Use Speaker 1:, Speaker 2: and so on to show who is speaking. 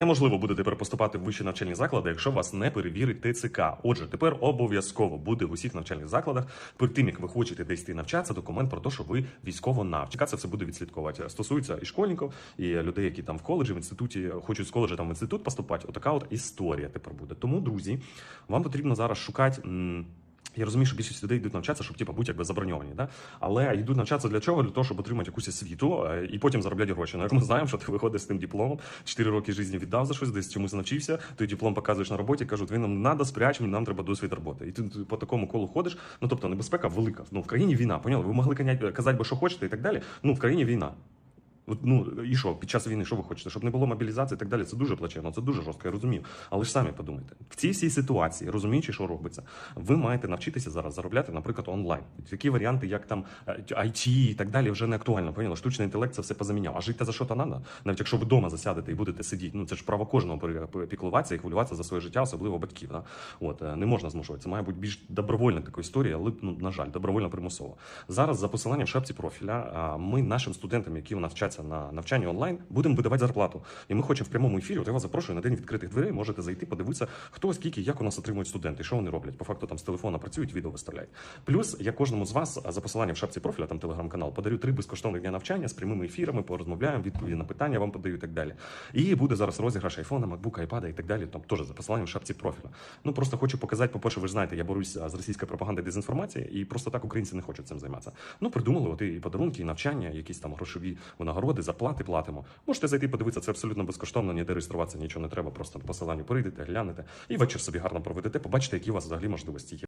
Speaker 1: Неможливо буде тепер поступати в вищі навчальні заклади, якщо вас не перевірить ТЦК. Отже, тепер обов'язково буде в усіх навчальних закладах перед тим, як ви хочете десь йти навчатися, документ про те, що ви військово навчка. Це все буде відслідковувати. Стосується і школьників, і людей, які там в коледжі, в інституті хочуть з коледжа там в інститут поступати. Отака от історія тепер буде. Тому, друзі, вам потрібно зараз шукати. Я розумію, що більшість людей йдуть навчатися, щоб типу, бути якби заброньовані, да? але йдуть навчатися для чого? Для того, щоб отримати якусь освіту е, і потім заробляти гроші. Ну, як ми знаємо, що ти виходиш з тим дипломом, 4 роки житті віддав за щось, десь чомусь навчився, той диплом показуєш на роботі, кажуть, він нам треба спрячемо, нам треба досвід роботи. І ти ти по такому колу ходиш. Ну тобто небезпека велика. Ну в країні війна, поняли? Ви могли казати, що хочете, і так далі. Ну в країні війна. От, Ну і що під час війни, що ви хочете? Щоб не було мобілізації і так далі. Це дуже плачевно, це дуже жорстко, я розумію. Але ж самі подумайте, в цій всій ситуації, розуміючи, що робиться, ви маєте навчитися зараз заробляти, наприклад, онлайн. Такі варіанти, як там е, IT і так далі, вже не актуально. Поняли? Штучний інтелект це все позаміняв. А жити за що то треба? Навіть якщо ви вдома засядете і будете сидіти, ну це ж право кожного піклуватися і хвилюватися за своє життя, особливо батьків. Да? От е, не можна змушувати. Це має бути більш добровольна така історія, але ну, на жаль, добровольно примусово. Зараз за посиланням в шапці профіля ми нашим студентам, які навчаться на навчанні онлайн, будемо видавати зарплату. І ми хочемо в прямому ефірі. От я вас запрошую на день відкритих дверей. Можете зайти, подивитися, хто скільки, як у нас отримують студенти, що вони роблять. По факту там з телефона працюють, відео виставляють. Плюс я кожному з вас за посиланням в шапці профіля, там телеграм-канал, подарю три безкоштовних дня навчання з прямими ефірами, порозмовляємо, відповіді на питання вам подаю і так далі. І буде зараз розіграш айфона, макбука, айпада і так далі. Там теж за посиланням в шапці профіля. Ну просто хочу показати, по-перше, ви ж знаєте, я борюсь з російською пропагандою дезінформації, і просто так українці не хочуть цим займатися. Ну придумали от і подарунки, і навчання, якісь там грошові винагороди, зарплати платимо. Можете зайти подивитися, це абсолютно безкоштовно, ніде реєструватися нічого не треба. Просто по посиланню прийдете, глянете і вечір собі гарно проведете. Побачите, які у вас взагалі можливості є.